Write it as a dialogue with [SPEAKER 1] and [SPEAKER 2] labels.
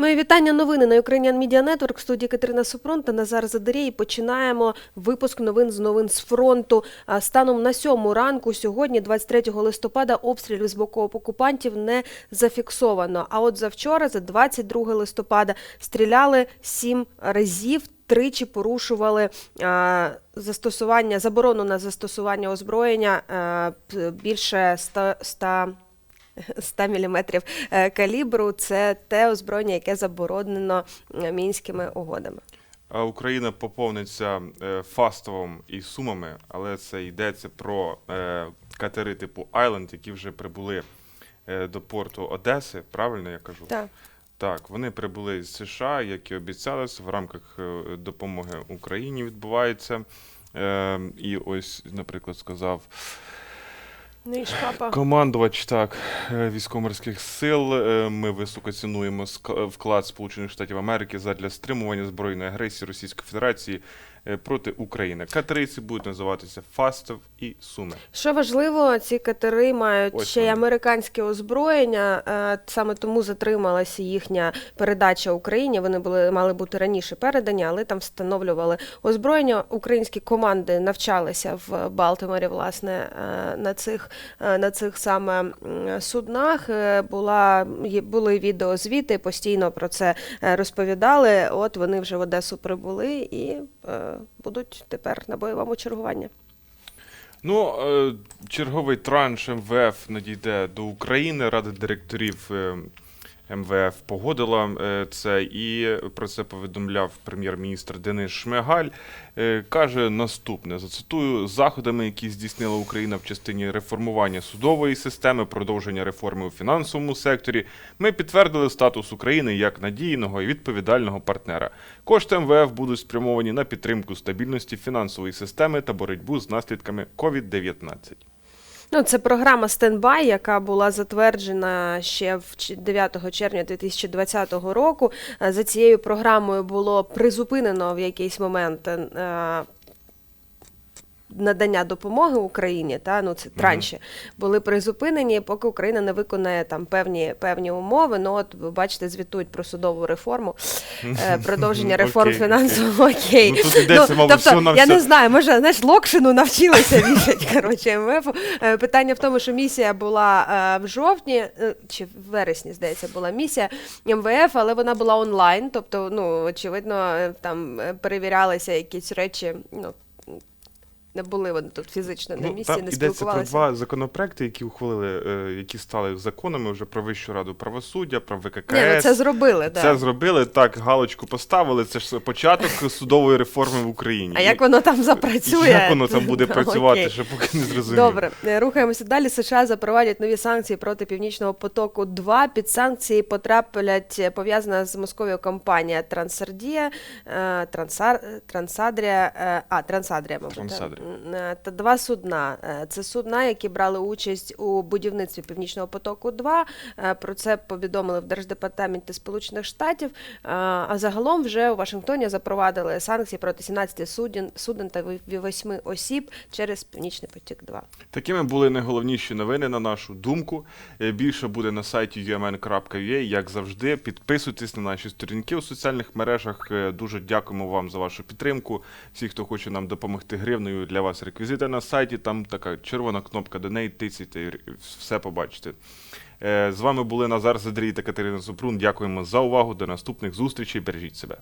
[SPEAKER 1] Мої вітання новини на Ukrainian Media Network. В студії Катерина Супрун та Назар Задерій. І Починаємо випуск новин з новин з фронту. Станом на сьому ранку сьогодні, 23 листопада, обстрілів з боку окупантів не зафіксовано. А от завчора, за 22 листопада, стріляли сім разів. Тричі порушували а, застосування заборону на застосування озброєння а, більше 100, 100 100 мм калібру це те озброєння, яке заборонено е, мінськими угодами.
[SPEAKER 2] Україна поповниться е, фастовом і сумами, але це йдеться про е, катери типу Айленд, які вже прибули е, до порту Одеси. Правильно я кажу?
[SPEAKER 1] Так.
[SPEAKER 2] Так, вони прибули з США, як і обіцялось, в рамках е, допомоги Україні відбувається. Е, і ось, наприклад, сказав
[SPEAKER 1] Ну папа.
[SPEAKER 2] Командувач так е, військово-морських сил. е, Ми високо цінуємо вклад Сполучених Штатів Америки задля стримування збройної агресії Російської Федерації проти України. Катериці будуть називатися Фастов і Суми.
[SPEAKER 1] Що важливо, ці катери мають
[SPEAKER 2] Ось
[SPEAKER 1] ще й
[SPEAKER 2] вони.
[SPEAKER 1] американське озброєння. е, Саме тому затрималася їхня передача Україні. Вони були мали бути раніше передані, але там встановлювали озброєння. Українські команди навчалися в Балтиморі, власне, е, на цих е, на цих саме м, суднах. Е, Була є- були відеозвіти, постійно про це е, розповідали. От вони вже в Одесу прибули і е, будуть тепер на бойовому чергуванні.
[SPEAKER 2] Ну, е, черговий транш МВФ надійде до України. Рада директорів е, МВФ погодила е, це, і про це повідомляв прем'єр-міністр Денис Шмигаль. Е, Каже наступне: зацитую заходами, які здійснила Україна в частині реформування судової системи, продовження реформи у фінансовому секторі. Ми підтвердили статус України як надійного і відповідального партнера. Кошти МВФ будуть спрямовані на підтримку стабільності фінансової системи та боротьбу з наслідками COVID-19.
[SPEAKER 1] Ну, це програма стендбай, яка була затверджена ще в ч- 9 червня 2020 року. Е, За цією програмою було призупинено в якийсь момент. Надання допомоги Україні, та ну це транші були призупинені, поки Україна не виконає там певні певні умови. Ну от ви бачите, звітують про судову реформу, е, продовження реформ
[SPEAKER 2] Окей,
[SPEAKER 1] фінансового окей.
[SPEAKER 2] Ну, тут йдеться, мабуть,
[SPEAKER 1] тобто,
[SPEAKER 2] всього на
[SPEAKER 1] я
[SPEAKER 2] все.
[SPEAKER 1] не знаю, може, знаєш, Локшину навчилися вішать, коротше, МВФ. Е, Питання в тому, що місія була е, в жовтні, е, чи в вересні, здається, була місія МВФ, але вона була онлайн, тобто, ну, очевидно, е, там е, перевірялися якісь речі, ну, не були вони тут фізично на місці,
[SPEAKER 2] Ну,
[SPEAKER 1] не
[SPEAKER 2] йдеться про два законопроекти, які ухвалили, е, які стали законами вже про Вищу раду правосуддя, про ВККС.
[SPEAKER 1] Ні, ну це зробили,
[SPEAKER 2] Це
[SPEAKER 1] так.
[SPEAKER 2] зробили, так, галочку поставили. Це ж початок судової реформи в Україні.
[SPEAKER 1] А як воно там запрацює?
[SPEAKER 2] Як воно там буде працювати,
[SPEAKER 1] Окей.
[SPEAKER 2] ще поки не зрозуміло.
[SPEAKER 1] Добре, Е, рухаємося далі. США запровадять нові санкції проти північного потоку. 2 під санкції потраплять е, пов'язана з Московією компанія Трансардія, е, Трансар, Трансадрія, а Трансадрія, мабуть.
[SPEAKER 2] Трансадрія.
[SPEAKER 1] Е, та два судна. Е, Це судна, які брали участь у будівництві Північного потоку. 2 Е, Про це повідомили в Держдепартаменті Сполучених Штатів. А загалом вже у Вашингтоні запровадили санкції проти 17 суден, суден та 8 осіб через Північний потік. 2
[SPEAKER 2] Такими були найголовніші новини на нашу думку. Більше буде на сайті umn.ua, як завжди. Підписуйтесь на наші сторінки у соціальних мережах. Дуже дякуємо вам за вашу підтримку. Всі, хто хоче нам допомогти гривнею, для вас реквізити на сайті. Там така червона кнопка до неї, тицяйте і все побачите. Е, З вами були Назар Задрій та Катерина Супрун. Дякуємо за увагу. До наступних зустрічей. Бережіть себе.